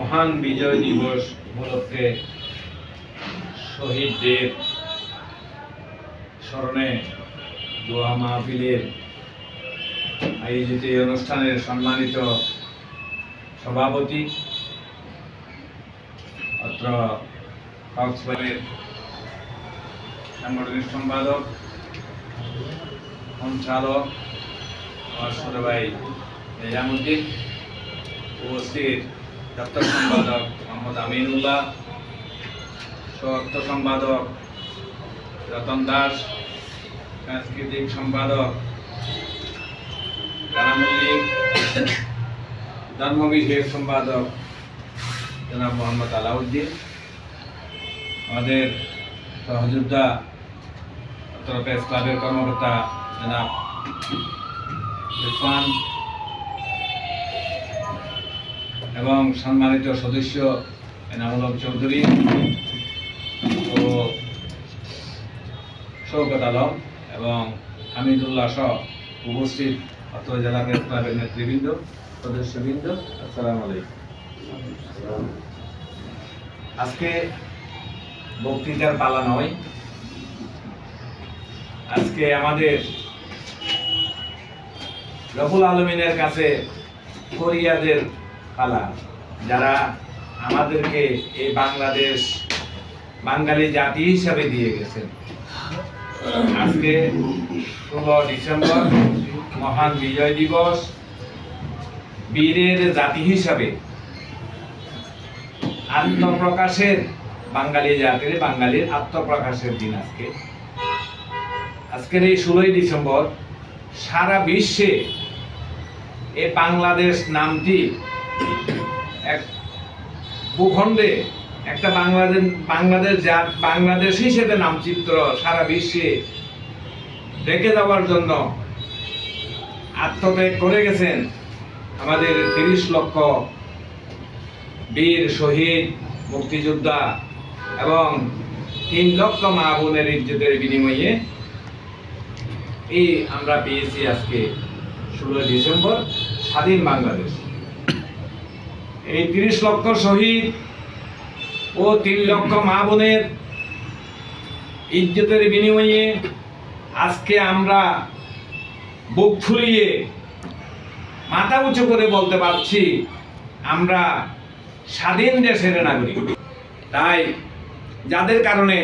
মহান বিজয় দিবস উপলক্ষে শহীদদের স্মরণে দোয়া মাহফিলের আয়োজিত এই অনুষ্ঠানের সম্মানিত সভাপতি, অত্র কক্সবাজারের সাংগঠনিক সম্পাদক, সঞ্চালক আমার ছোট ভাই উপস্থিত। দপ্তর সম্পাদক মোহাম্মদ আমিনুল্লাহ সহ সম্পাদক রতন দাস, সাংস্কৃতিক সম্পাদক রানা মল্লিক বিষয়ক সম্পাদক জনাব মোহাম্মদ আলাউদ্দিন। আমাদের সহযোদ্ধা প্রেস ক্লাবের কর্মকর্তা জনাব ইরফান এবং সম্মানিত সদস্য এনামুল চৌধুরী ও শৌকত আলম এবং হামিদুল্লাহ সহ উপস্থিত অত্র জেলা প্রেস ক্লাবের নেতৃবৃন্দ, সদস্যবৃন্দ, আসসালামু আলাইকুম। আজকে বক্তৃতার পালা নয়। আজকে আমাদের রফুল আলমিনের কাছে কোরিয়াদের পালা যারা আমাদেরকে এই বাংলাদেশ বাঙালি জাতি হিসাবে দিয়ে গেছেন। আজকে ষোলো ডিসেম্বর মহান বিজয় দিবস। বীরের জাতি হিসাবে আত্মপ্রকাশের বাঙালি জাতির, বাঙালির আত্মপ্রকাশের দিন আজকে। আজকের এই ষোলোই ডিসেম্বর সারা বিশ্বে এই বাংলাদেশ নামটি এক ভূখণ্ডে একটা বাংলাদেশ বাংলাদেশ জাত বাংলাদেশ হিসেবে নামচিত্র সারা বিশ্বে রেখে দেওয়ার জন্য আত্মত্যাগ করে গেছেন আমাদের তিরিশ লক্ষ বীর শহীদ, মুক্তিযোদ্ধা এবং তিন লক্ষ মা বোনের ইজ্জতের বিনিময়ে এই আমরা পেয়েছি আজকে ষোলোই ডিসেম্বর স্বাধীন বাংলাদেশ। এই তিরিশ লক্ষ শহীদ ও তিন লক্ষ মা বোনের ইজ্জতের বিনিময়ে আজকে আমরা বুক ফুলিয়ে মাথা উঁচু করে বলতে পারছি, আমরা স্বাধীন দেশের নাগরিক। তাই যাদের কারণে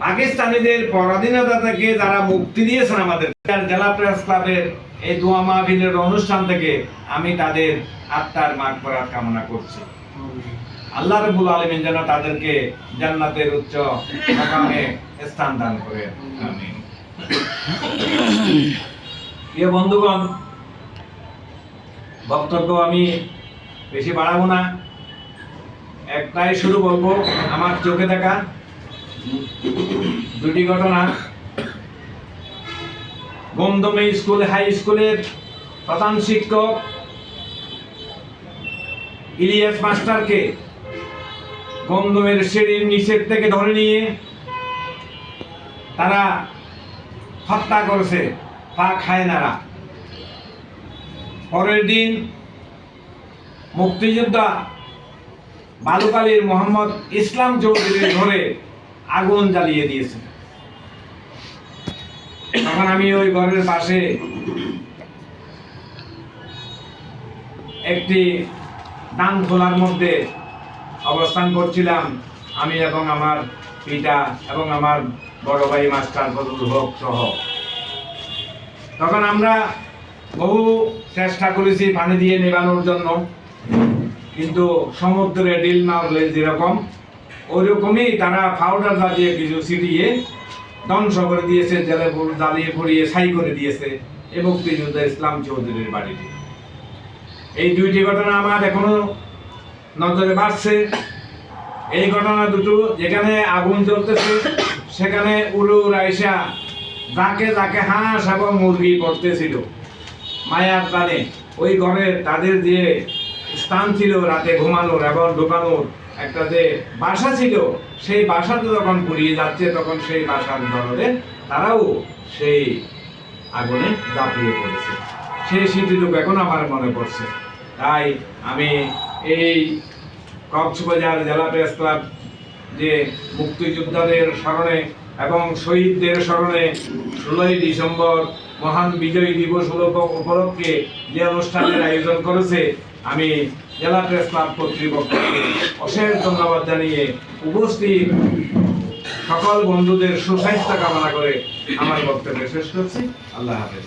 পাকিস্তানিদের পরাধীনতা থেকে যারা মুক্তি দিয়েছেন আমাদের জেলা প্রেস ক্লাবের এই দোয়া মাহফিলের অনুষ্ঠান থেকে আমি তাদের আত্মার মাগ করার কামনা করছি। আল্লাহ রবুল আলমিন যেন তাদেরকে জান্নাতের উচ্চ মাকামে স্থান দান করে, আমিন। প্রিয় বন্ধুগণ, বক্তব্য আমি বেশি বাড়াবো না। একটাই শুরু বলব, আমার চোখে দেখা দুটি ঘটনা। গমদমে স্কুল, হাই স্কুলের প্রধান শিক্ষক, ইলিয়াস মাস্টারকে গমদমের সিঁড়ির নিচের থেকে ধরে নিয়ে তারা হত্যা করেছে পা খায় হায়নারা। পরের দিন মুক্তিযোদ্ধা বালুকালীর মোহাম্মদ ইসলাম চৌধুরীর ঘরে আগুন জ্বালিয়ে দিয়েছে। তখন আমি ওই ঘরের পাশে একটি দান খোলার মধ্যে অবস্থান করছিলাম। আমি এবং আমার পিতা এবং আমার বড় ভাই, মাস্টার বদুল হক সহ। তখন আমরা বহু চেষ্টা করেছি পানি দিয়ে নেবানোর জন্য, কিন্তু সমুদ্রে ডিল মারলে যেরকম ওইরকমই তারা পাউডার জ্বালিয়ে কিছু ছিটিয়ে ধ্বংস করে দিয়েছে, জেলে জ্বালিয়ে পড়িয়ে ছাই করে দিয়েছে এই মুক্তিযোদ্ধা ইসলাম চৌধুরীর বাড়িটি। এই দুইটি ঘটনা আমার এখনও নজরে বাড়ছে। এই ঘটনা দুটো যেখানে আগুন জ্বলতেছে, সেখানে উলু রাইসা যাকে যাকে হাঁস এবং মুরগি পড়তেছিল মায়ার টানে, ওই ঘরে তাদের যে স্থান ছিল, রাতে ঘুমানোর এবং ঢোকানোর একটা যে বাসা ছিল, সেই বাসাতে যখন পুড়িয়ে যাচ্ছে, তখন সেই বাসার দরদে তারাও সেই আগুনে ঝাঁপিয়ে পড়েছে। সেই স্মৃতিটুকু এখন আমার মনে পড়ছে। তাই আমি এই কক্সবাজার জেলা প্রেস ক্লাব যে মুক্তিযোদ্ধাদের স্মরণে এবং শহীদদের স্মরণে ষোলোই ডিসেম্বর মহান বিজয় দিবস উপলক্ষে যে অনুষ্ঠানের আয়োজন করেছে, আমি জেলা প্রেস ক্লাব কর্তৃপক্ষকে অশেষ ধন্যবাদ জানিয়ে উপস্থিত সকল বন্ধুদের সুস্বাস্থ্য কামনা করে আমার বক্তব্য শেষ করছি। আল্লাহ হাফেজ।